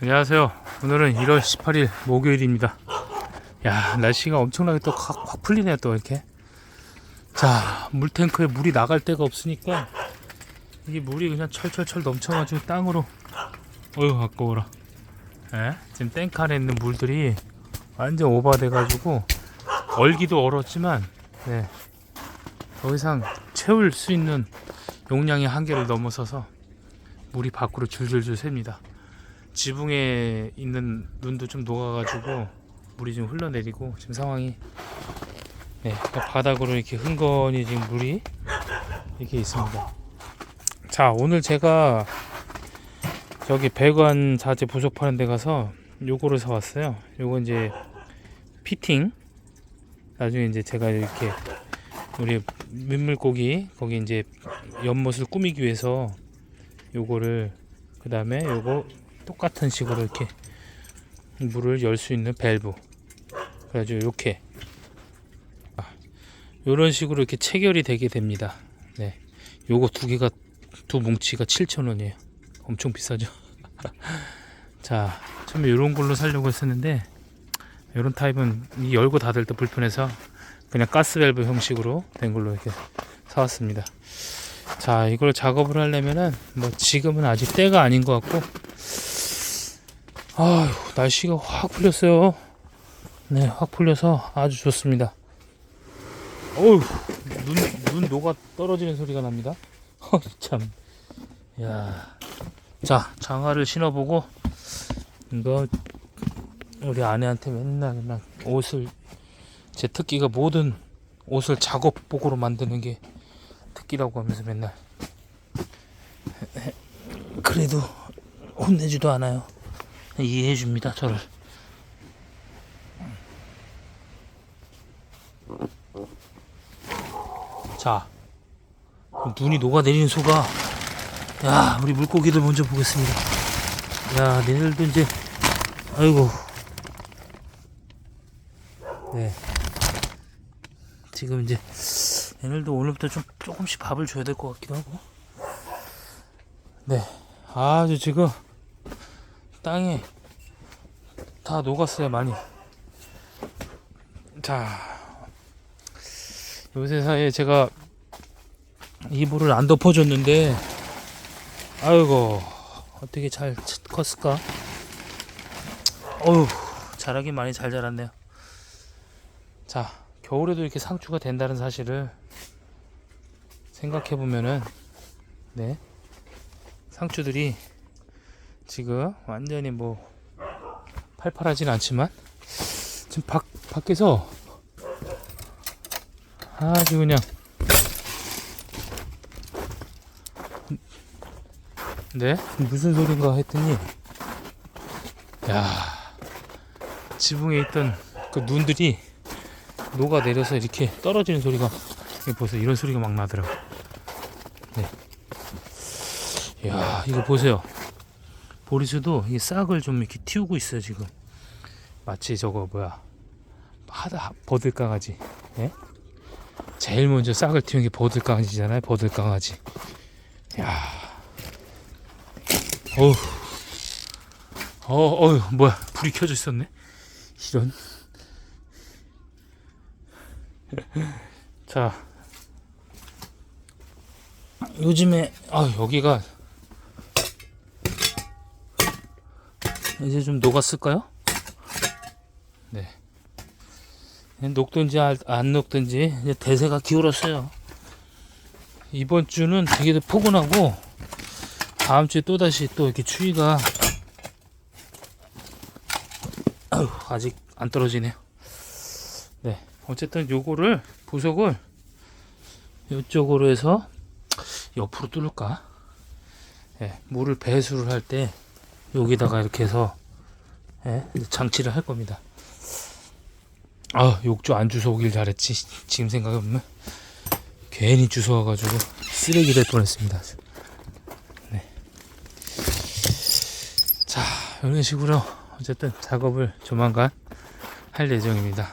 안녕하세요. 오늘은 1월 18일 목요일입니다. 야, 날씨가 엄청나게 또 확 풀리네요, 또 이렇게. 자, 물탱크에 물이 나갈 데가 없으니까 이게 물이 그냥 철철철 넘쳐가지고 땅으로 어휴, 아까워라. 예? 지금 탱크 안에 있는 물들이 완전 오버돼가지고 얼기도 얼었지만 네. 더 이상 채울 수 있는 용량의 한계를 넘어서서 물이 밖으로 줄줄줄 셉니다. 지붕에 있는 눈도 좀 녹아가지고 물이 좀 흘러내리고 지금 상황이 네, 바닥으로 이렇게 흥건히 지금 물이 이렇게 있습니다. 자 오늘 제가 저기 배관 자재 부속 파는 데 가서 요거를 사왔어요. 요거 이제 피팅 나중에 이제 제가 이렇게 우리 민물고기 거기 이제 연못을 꾸미기 위해서 요거를 그 다음에 요거 똑같은 식으로 이렇게 물을 열 수 있는 밸브. 그래가지고 이렇게. 이런 식으로 이렇게 체결이 되게 됩니다. 네. 요거 두 개가 두 뭉치가 7,000원이에요. 엄청 비싸죠? 자 처음에 이런 걸로 살려고 했었는데 이런 타입은 이 열고 닫을 때 불편해서 그냥 가스 밸브 형식으로 된 걸로 이렇게 사왔습니다. 자 이걸 작업을 하려면은 뭐 지금은 아직 때가 아닌 것 같고 아휴 날씨가 확 풀렸어요. 네 확 풀려서 아주 좋습니다. 어휴 눈, 눈 녹아 떨어지는 소리가 납니다. 참. 야. 자 장화를 신어보고 이거 우리 아내한테 맨날 맨날 옷을 제 특기가 모든 옷을 작업복으로 만드는 게 특기라고 하면서 맨날 그래도 혼내지도 않아요 이해해 줍니다 저를. 자 눈이 녹아내리는 소가 야 우리 물고기들 먼저 보겠습니다. 야 얘네들도 이제 아이고. 네. 지금 이제 얘네들도 오늘부터 좀 조금씩 밥을 줘야 될 것 같기도 하고. 네. 아주 지금 땅에 다 녹았어요 많이. 자 요새 사이에 제가 이불을 안 덮어줬는데 아이고 어떻게 잘 컸을까? 어휴 자라긴 많이 잘 자랐네요. 자 겨울에도 이렇게 상추가 된다는 사실을 생각해 보면은 네. 상추들이 지금 완전히 뭐 팔팔하진 않지만 지금 밖 밖에서 아주 그냥 네? 무슨 소린가 했더니 야 지붕에 있던 그 눈들이 녹아 내려서 이렇게 떨어지는 소리가 보세요 이런 소리가 막 나더라고. 네. 야 이거 보세요 보리수도 이 싹을 좀 이렇게 틔우고 있어요 지금. 마치 저거 뭐야. 하다 버들강아지. 예? 제일 먼저 싹을 틔운 게 버들강아지잖아요 버들강아지. 야. 어우. 어, 어휴 뭐야. 불이 켜져 있었네. 이런. 자. 요즘에 아 여기가 이제 좀 녹았을까요? 네. 녹든지 안- 안 녹든지 이제 대세가 기울었어요. 이번 주는 되게 포근하고 다음 주에 또 다시 또 이렇게 추위가 아유, 아직 안 떨어지네요. 네. 어쨌든 요거를 부속을 이쪽으로 해서 옆으로 뚫을까? 예, 물을 배수를 할 때 여기다가 이렇게 해서 예, 장치를 할 겁니다. 아 욕조 안 주워 오길 잘했지. 지금 생각해보면 괜히 주워 와가지고 쓰레기 될 뻔했습니다. 네. 자 이런 식으로 어쨌든 작업을 조만간 할 예정입니다.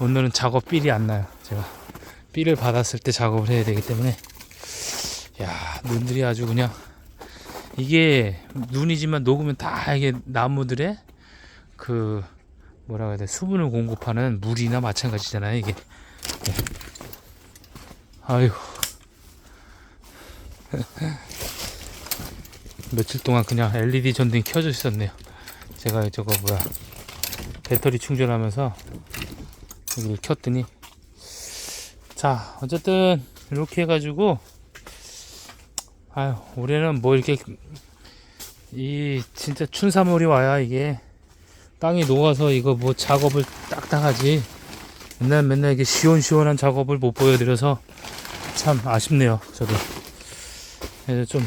오늘은 작업 삘이 안 나요. 제가 삘을 받았을 때 작업을 해야 되기 때문에 야 눈들이 아주 그냥 이게 눈이지만 녹으면 다 이게 나무들의 그 뭐라 해야 돼? 수분을 공급하는 물이나 마찬가지잖아요 이게. 네. 아유 며칠 동안 그냥 LED 전등이 켜져 있었네요. 제가 저거 뭐야 배터리 충전하면서 여기를 켰더니. 자 어쨌든 이렇게 해가지고 아유 올해는 뭐 이렇게 이 진짜 춘삼월이 와야 이게 땅이 녹아서 이거 뭐 작업을 딱딱하지. 맨날 맨날 이게 시원시원한 작업을 못 보여드려서 참 아쉽네요 저도. 그래서 좀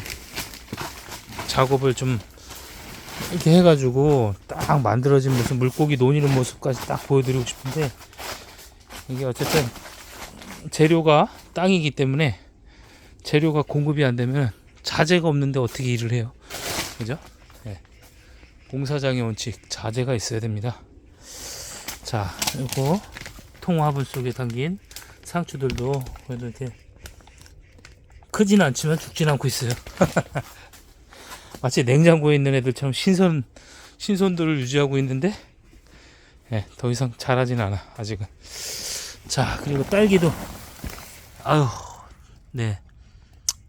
작업을 좀 이렇게 해가지고 딱 만들어진 모습 물고기 논이는 모습까지 딱 보여드리고 싶은데 이게 어쨌든 재료가 땅이기 때문에 재료가 공급이 안 되면 자재가 없는데 어떻게 일을 해요? 그죠? 예. 공사장의 원칙 자재가 있어야 됩니다. 자 요거 통화분 속에 담긴 상추들도 그래도 이렇게 크진 않지만 죽진 않고 있어요. 마치 냉장고에 있는 애들처럼 신선 신선도를 유지하고 있는데 예, 더 이상 자라진 않아 아직은. 자 그리고 딸기도. 아유 네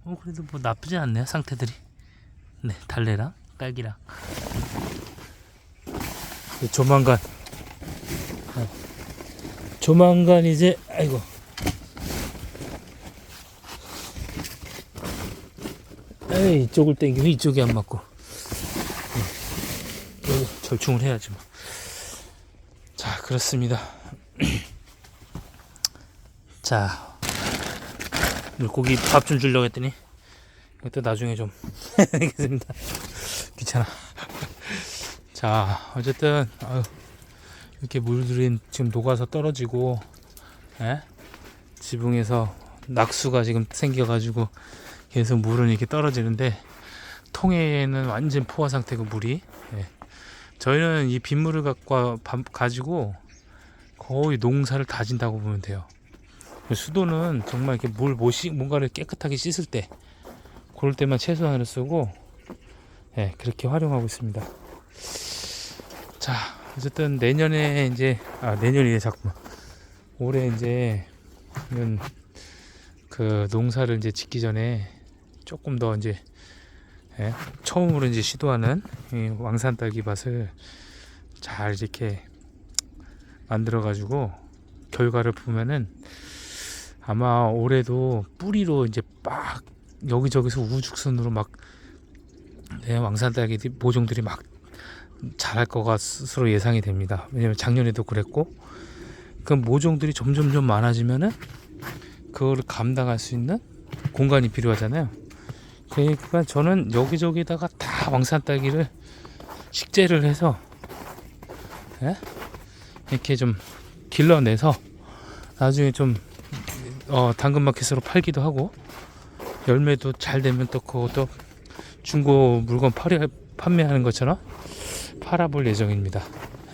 어, 그래도 뭐 나쁘지 않네요 상태들이. 네 달래랑 딸기랑. 네, 조만간. 어, 조만간 이제 아이고. 에이 이쪽을 땡기면 이쪽이 안 맞고. 네, 여기 절충을 해야지 뭐. 자 그렇습니다. 자 물고기 밥 좀 주려고 했더니? 이것도 나중에 좀 하겠습니다. 귀찮아. 자 어쨌든 아유, 이렇게 물들이 지금 녹아서 떨어지고 예? 지붕에서 낙수가 지금 생겨가지고 계속 물은 이렇게 떨어지는데 통에는 완전 포화 상태고 물이. 예. 저희는 이 빗물을 갖고 와- 가지고 거의 농사를 다진다고 보면 돼요 수도는 정말 이렇게 물 모시 뭔가를 깨끗하게 씻을 때 그럴 때만 최소한으로 쓰고 예, 그렇게 활용하고 있습니다. 자, 어쨌든 내년에 이제 아 내년이래 자꾸만 올해 이제 는 그 농사를 이제 짓기 전에 조금 더 이제 예, 처음으로 이제 시도하는 이 왕산 딸기 밭을 잘 이렇게 만들어 가지고 결과를 보면은 아마 올해도 뿌리로 이제 막 여기저기서 우후죽순으로 막 네, 왕산 딸기 모종들이 막 자랄 것 것으로 예상이 됩니다. 왜냐면 작년에도 그랬고 그 모종들이 점점점 많아지면은 그거를 감당할 수 있는 공간이 필요하잖아요. 그러니까 저는 여기저기다가 다 왕산 딸기를 식재를 해서 예? 이렇게 좀 길러내서 나중에 좀 어, 당근마켓으로 팔기도 하고 열매도 잘 되면 또 그것도 중고 물건 팔이, 판매하는 것처럼 팔아볼 예정입니다.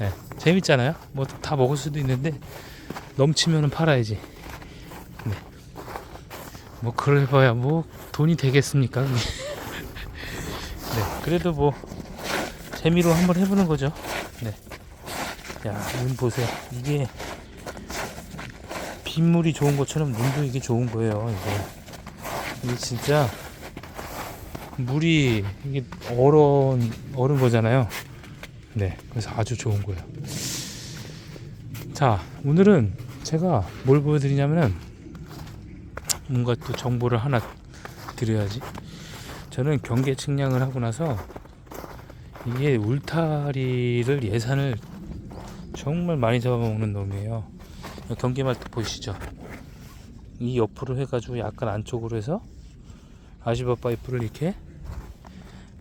예, 재밌잖아요. 뭐 다 먹을 수도 있는데 넘치면은 팔아야지. 네. 뭐 그래봐야 뭐 돈이 되겠습니까? 네, 그래도 뭐 재미로 한번 해보는 거죠. 네. 야, 눈 보세요. 이게 빗물이 좋은 것처럼 눈도 이게 좋은 거예요. 이게, 이게 진짜 물이 이게 얼어 얼은 거잖아요. 네, 그래서 아주 좋은 거예요. 자, 오늘은 제가 뭘 보여드리냐면은 뭔가 또 정보를 하나 드려야지. 저는 경계 측량을 하고 나서 이게 울타리를 예산을 정말 많이 잡아먹는 놈이에요. 경계말도 보이시죠? 이 옆으로 해가지고 약간 안쪽으로 해서 아시바 파이프를 이렇게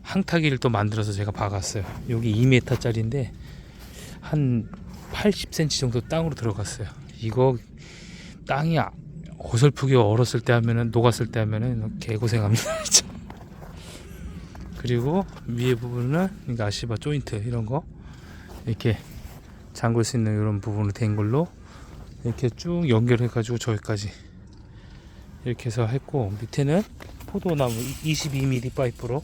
항타기를 또 만들어서 제가 박았어요. 여기 2m짜리인데 한 80cm 정도 땅으로 들어갔어요. 이거 땅이 아- 어설프게 얼었을 때 하면은 녹았을 때 하면은 개고생합니다. 그리고 위에 부분은 그러니까 아시바 조인트 이런 거 이렇게 잠글 수 있는 이런 부분으로 된 걸로 이렇게 쭉 연결해 가지고 저기까지 이렇게 해서 했고 밑에는 포도나무 22mm 파이프로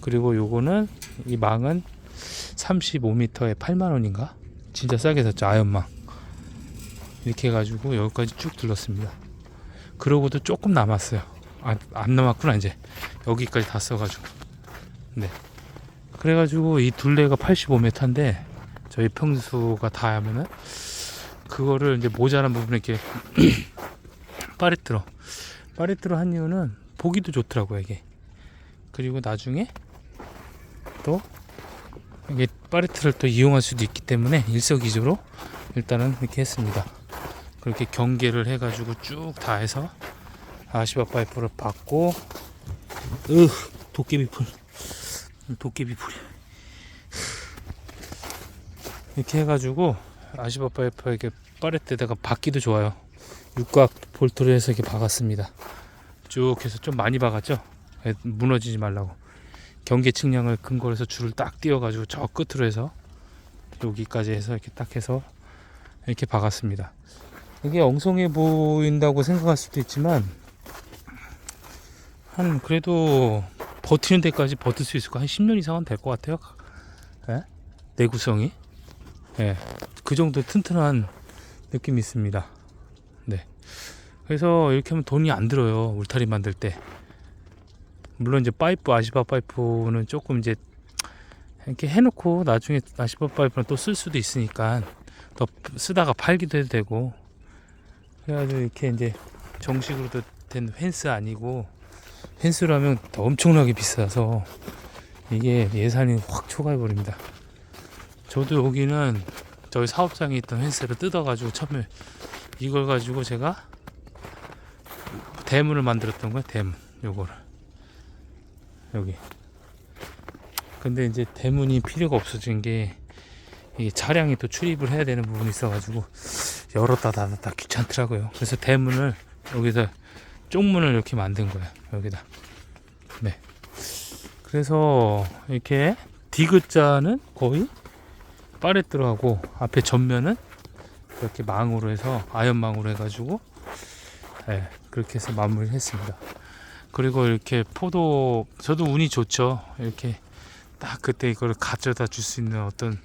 그리고 요거는 이 망은 35m에 8만 원인가? 진짜 싸게 샀죠 아연망. 이렇게 해가지고 여기까지 쭉 둘렀습니다. 그러고도 조금 남았어요. 아, 안 남았구나 이제 여기까지 다 써가지고. 네. 그래가지고 이 둘레가 85m인데 저희 평수가 다 하면은 그거를 이제 모자란 부분에 이렇게 파레트로 파레트로 한 이유는 보기도 좋더라고요 이게. 그리고 나중에 또 이게 파레트를 또 이용할 수도 있기 때문에 일석이조로 일단은 이렇게 했습니다. 그렇게 경계를 해가지고 쭉 다 해서 아시바 파이프를 받고 으 도깨비 풀 도깨비 풀이 이렇게 해가지고 아시바 파이프 이렇게 파레트에다가 받기도 좋아요. 육각 볼트를 해서 이렇게 박았습니다. 쭉 해서 좀 많이 박았죠. 예, 무너지지 말라고. 경계 측량을 근거로 해서 줄을 딱 띄워가지고 저 끝으로 해서 여기까지 해서 이렇게 딱 해서 이렇게 박았습니다. 이게 엉성해 보인다고 생각할 수도 있지만 한 그래도 버티는 데까지 버틸 수 있을 거한 10년 이상은 될 것 같아요. 예? 내구성이 예, 그 정도 튼튼한 느낌이 있습니다. 네. 그래서 이렇게 하면 돈이 안 들어요. 울타리 만들 때. 물론 이제 파이프 아시바 파이프는 조금 이제 이렇게 해놓고 나중에 아시바 파이프는 또 쓸 수도 있으니까 더 쓰다가 팔기도 해도 되고 그래가지고 이렇게 이제 정식으로 된 펜스 아니고 펜스로 하면 더 엄청나게 비싸서 이게 예산이 확 초과해 버립니다. 저도 여기는 저희 사업장에 있던 펜스를 뜯어가지고 처음에 이걸 가지고 제가 대문을 만들었던 거예요. 대문 요거를 여기. 근데 이제 대문이 필요가 없어진 게 이게 차량이 또 출입을 해야 되는 부분이 있어가지고 열었다 닫았다 귀찮더라고요. 그래서 대문을 여기다 쪽문을 이렇게 만든 거예요. 여기다. 네. 그래서 이렇게 디귿자는 거의 파레트로 하고 앞에 전면은 이렇게 망으로 해서 아연망으로 해가지고 네, 그렇게 해서 마무리를 했습니다. 그리고 이렇게 포도 저도 운이 좋죠. 이렇게 딱 그때 이걸 가져다 줄 수 있는 어떤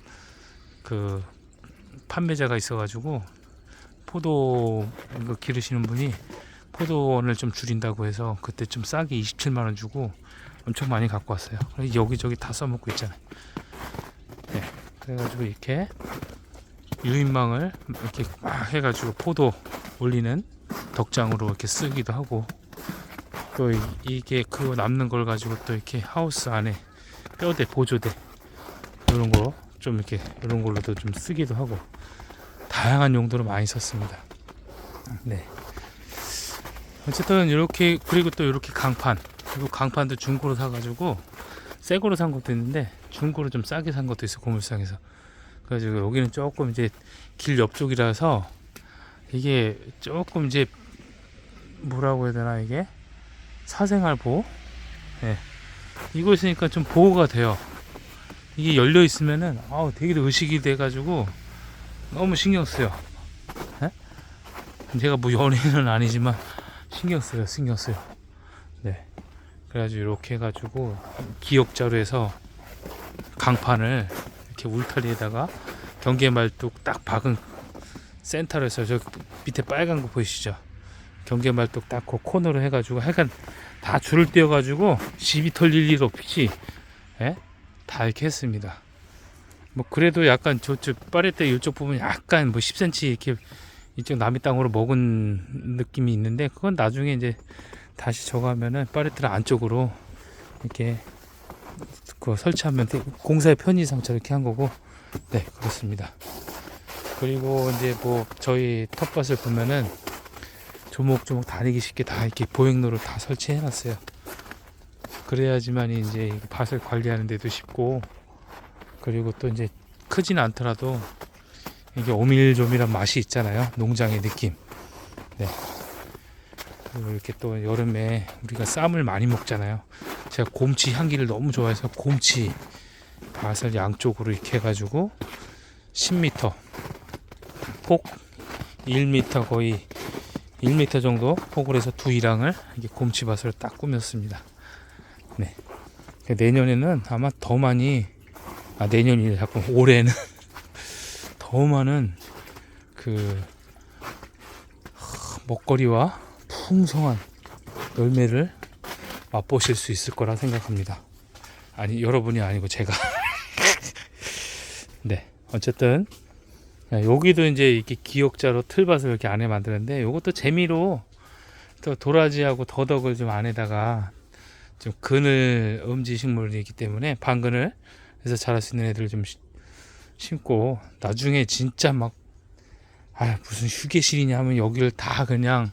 그 판매자가 있어가지고 포도 기르시는 분이 포도원을 좀 줄인다고 해서 그때 좀 싸게 27만 원 주고 엄청 많이 갖고 왔어요. 여기저기 다 써먹고 있잖아요. 네, 그래가지고 이렇게 유인망을 이렇게 막 해가지고 포도 올리는 덕장으로 이렇게 쓰기도 하고 또 이- 이게 그거 남는 걸 가지고 또 이렇게 하우스 안에 뼈대 보조대 이런 거 좀 이렇게 이런 걸로도 좀 쓰기도 하고 다양한 용도로 많이 썼습니다. 네. 어쨌든 이렇게 그리고 또 이렇게 강판 그리고 강판도 중고로 사가지고 새 거로 산 것도 있는데 중고로 좀 싸게 산 것도 있어 고물상에서. 그래가지고 여기는 조금 이제 길 옆쪽이라서 이게 조금 이제 뭐라고 해야 되나 이게? 사생활 보호? 예. 이거 있으니까 좀 보호가 돼요. 이게 열려 있으면은 아우 되게 의식이 돼 가지고 너무 신경 쓰여. 예? 제가 뭐 연예인은 아니지만 신경 쓰여 신경 쓰여. 네 그래가지고 이렇게 해가지고 기역자로 해서 강판을 이렇게 울타리에다가 경계 말뚝 딱 박은 센터로 해서 저 밑에 빨간 거 보이시죠 경계 말뚝 딱 그 코너로 해가지고 하여간 다 줄을 띄워가지고 시비 털릴 일 없이 예? 다 이렇게 했습니다 뭐 그래도 약간 저쪽 빠레떼 이쪽 부분 약간 뭐 10cm 이렇게 이쪽 남의 땅으로 먹은 느낌이 있는데 그건 나중에 이제 다시 저거 하면은 파레트를 안쪽으로 이렇게 그 설치하면 돼. 공사의 편의상처럼 이렇게 한 거고. 네 그렇습니다. 그리고 이제 뭐 저희 텃밭을 보면은 조목조목 다니기 쉽게 다 이렇게 보행로를 다 설치해 놨어요. 그래야지만 이제 이 밭을 관리하는 데도 쉽고 그리고 또 이제 크진 않더라도 이게 오밀조밀한 맛이 있잖아요. 농장의 느낌. 네 이렇게 또 여름에 우리가 쌈을 많이 먹잖아요. 제가 곰치 향기를 너무 좋아해서 곰치 밭을 양쪽으로 이렇게 해가지고 10m 폭 1m 거의 1m 정도 폭을 해서 두 이랑을 이렇게 곰치밭으로 딱 꾸몄습니다. 네. 그 내년에는 아마 더 많이 아 내년이 자꾸 올해는 더 많은 그 하, 먹거리와 풍성한 열매를 맛보실 수 있을 거라 생각합니다. 아니 여러분이 아니고 제가. 네 어쨌든 야, 여기도 이제 이렇게 기역자로 틀밭을 이렇게 안에 만드는데 이것도 재미로 또 도라지하고 더덕을 좀 안에다가 좀 그늘 음지 식물이기 때문에 반근을 해서 자랄 수 있는 애들을 좀 시- 심고 나중에 진짜 막 아, 무슨 휴게실이냐 하면 여기를 다 그냥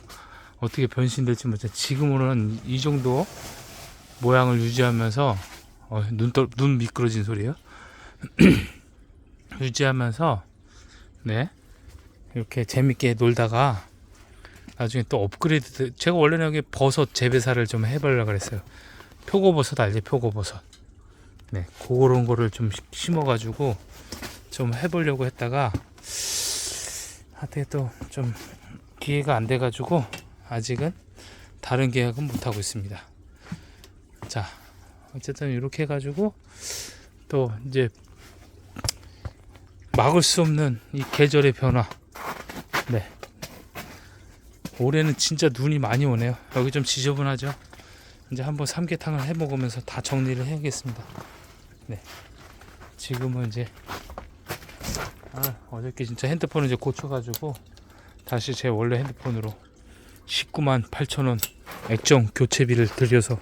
어떻게 변신될지 모르겠 지금으로는 이 정도 모양을 유지하면서 어, 눈, 떠, 눈 미끄러진 소리예요. 유지하면서 네. 이렇게 재밌게 놀다가 나중에 또 업그레이드 제가 원래는 여기 버섯 재배사를 좀 해보려고 그랬어요. 표고버섯 알지? 표고버섯. 네. 그런 거를 좀 시- 심어가지고 좀 해보려고 했다가 하여튼 또좀 기회가 안 돼가지고 아직은 다른 계약은 못하고 있습니다 자 어쨌든 이렇게 해가지고 또 이제 막을 수 없는 이 계절의 변화 네 올해는 진짜 눈이 많이 오네요. 여기 좀 지저분하죠. 이제 한번 삼계탕을 해 먹으면서 다 정리를 해야겠습니다. 네. 지금은 이제 아, 어저께 진짜 핸드폰을 이제 고쳐가지고 다시 제 원래 핸드폰으로 19만 8천 원 액정 교체비를 들여서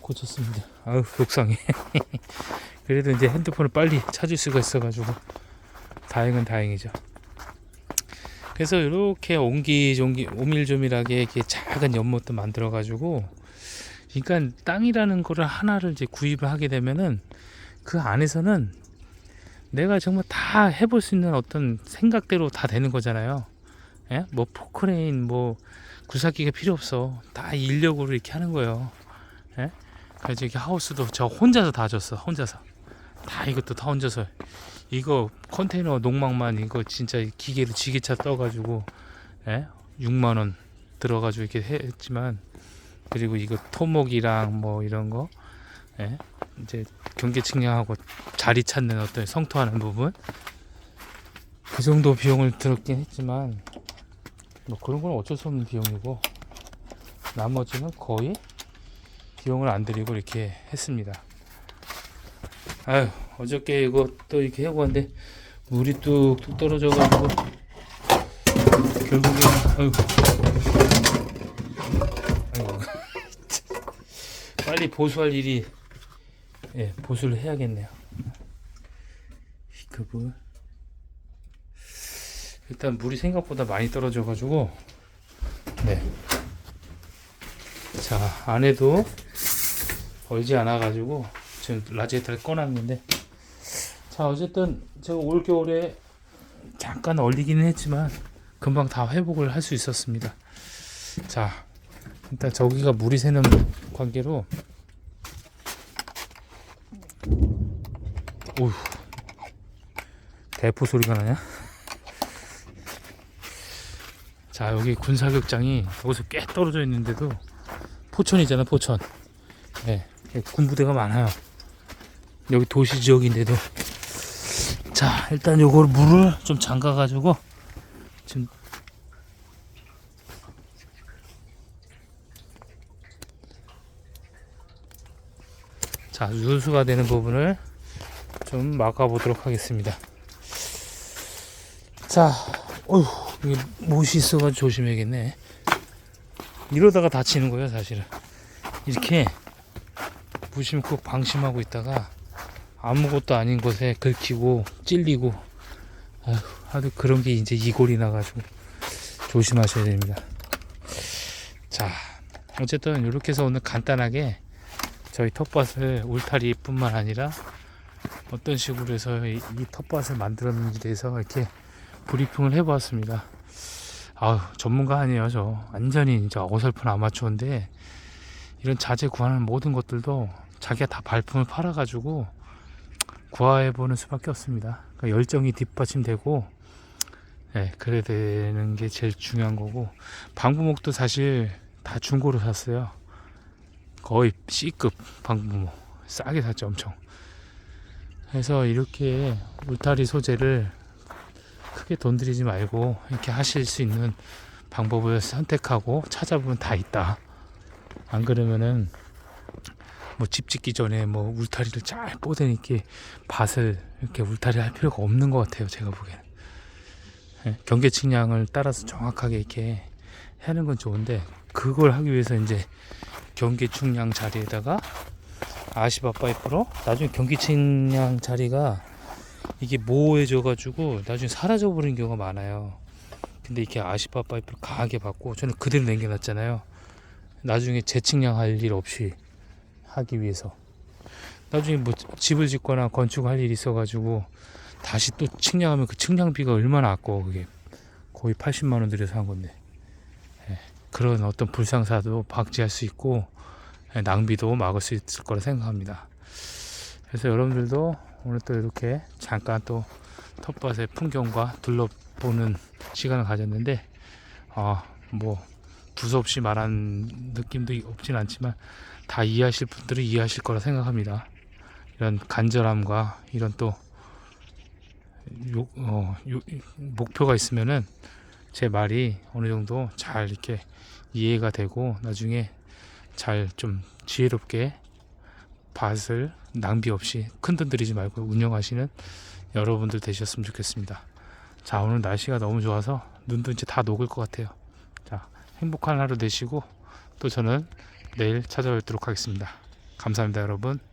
고쳤습니다. 아우 속상해. 그래도 이제 핸드폰을 빨리 찾을 수가 있어가지고 다행은 다행이죠. 그래서 이렇게 옹기종기 오밀조밀하게 이렇게 작은 연못도 만들어 가지고 그러니까 땅이라는 거를 하나를 이제 구입을 하게 되면은 그 안에서는 내가 정말 다 해볼 수 있는 어떤 생각대로 다 되는 거잖아요. 예? 뭐 포크레인 뭐 구사기가 필요 없어. 다 인력으로 이렇게 하는 거예요. 예? 그래서 이렇게 하우스도 저 혼자서 다 줬어. 혼자서 다 이것도 다 혼자서 이거 컨테이너 농막만 이거 진짜 기계로 지게차 떠가지고 예? 6만 원 들어가지고 이렇게 했지만 그리고 이거 토목이랑 뭐 이런 거 예? 이제 경계 측량하고 자리 찾는 어떤 성토하는 부분 그 정도 비용을 들었긴 했지만 뭐 그런 건 어쩔 수 없는 비용이고 나머지는 거의 비용을 안 들이고 이렇게 했습니다. 아유 어저께 이거 또 이렇게 하고 왔는데 물이 뚝뚝 떨어져가지고 결국에 아유. 빨리 보수할 일이 예 보수를 해야겠네요. 히크볼 일단 물이 생각보다 많이 떨어져 가지고 네 자 안에도 얼지 않아 가지고 지금 라지에타를 꺼놨는데 자 어쨌든 제가 올 겨울에 잠깐 얼리기는 했지만 금방 다 회복을 할 수 있었습니다. 자 일단 저기가 물이 새는 관계로. 오휴 대포 소리가 나냐 자 여기 군사격장이 여기서 꽤 떨어져 있는데도 포천이잖아 포천. 네, 군부대가 많아요. 여기 도시 지역인데도. 자 일단 요걸 물을 좀 잠가 가지고 지금 자 유수가 되는 부분을 좀 막아 보도록 하겠습니다. 자 어휴 여기 못이 있어가지고 조심해야겠네 이러다가 다치는 거예요 사실은 이렇게 무심코 방심하고 있다가 아무것도 아닌 곳에 긁히고 찔리고 아휴, 하도 그런 게 이제 이골이 나가지고 조심하셔야 됩니다. 자, 어쨌든 이렇게 해서 오늘 간단하게 저희 텃밭을 울타리뿐만 아니라 어떤 식으로 해서 이, 이 텃밭을 만들었는지 대해서 이렇게 브리핑을 해보았습니다. 아우 전문가 아니에요 저 완전히 진짜 어설픈 아마추어인데 이런 자재 구하는 모든 것들도 자기가 다 발품을 팔아가지고 구화해 보는 수밖에 없습니다. 그러니까 열정이 뒷받침되고, 예, 그래야 되는 게 제일 중요한 거고, 방부목도 사실 다 중고로 샀어요. 거의 C급 방부목. 싸게 샀죠 엄청 그래서 이렇게 울타리 소재를 크게 돈 들이지 말고 이렇게 하실 수 있는 방법을 선택하고 찾아보면 다 있다. 안 그러면은 뭐 집 짓기 전에 뭐 울타리를 잘 뻗어놓게 밭을 이렇게 울타리 할 필요가 없는 것 같아요 제가 보기에는. 예, 경계 측량을 따라서 정확하게 이렇게 하는 건 좋은데 그걸 하기 위해서 이제 경계 측량 자리에다가 아시바 파이프로 나중에 경계 측량 자리가 이게 모호해져 가지고 나중에 사라져 버리는 경우가 많아요. 근데 이렇게 아시바 파이프를 강하게 받고 저는 그대로 남겨놨잖아요. 나중에 재측량 할 일 없이 하기 위해서. 나중에 뭐 집을 짓거나 건축할 일이 있어가지고 다시 또 측량하면 그 측량비가 얼마나 아까워 그게. 거의 80만 원 들여서 한 건데. 예, 그런 어떤 불상사도 방지할 수 있고 예, 낭비도 막을 수 있을 거라 생각합니다. 그래서 여러분들도 오늘 또 이렇게 잠깐 또 텃밭의 풍경과 둘러보는 시간을 가졌는데 아뭐 두서없이 말한 느낌도 없진 않지만 다 이해하실 분들은 이해하실 거라 생각합니다. 이런 간절함과 이런 또 요, 어, 요, 목표가 있으면은 제 말이 어느 정도 잘 이렇게 이해가 되고 나중에 잘 좀 지혜롭게 밭을 낭비 없이 큰 돈 들이지 말고 운영하시는 여러분들 되셨으면 좋겠습니다. 자 오늘 날씨가 너무 좋아서 눈도 이제 다 녹을 것 같아요. 자 행복한 하루 되시고 또 저는 내일 찾아뵙도록 하겠습니다. 감사합니다 여러분.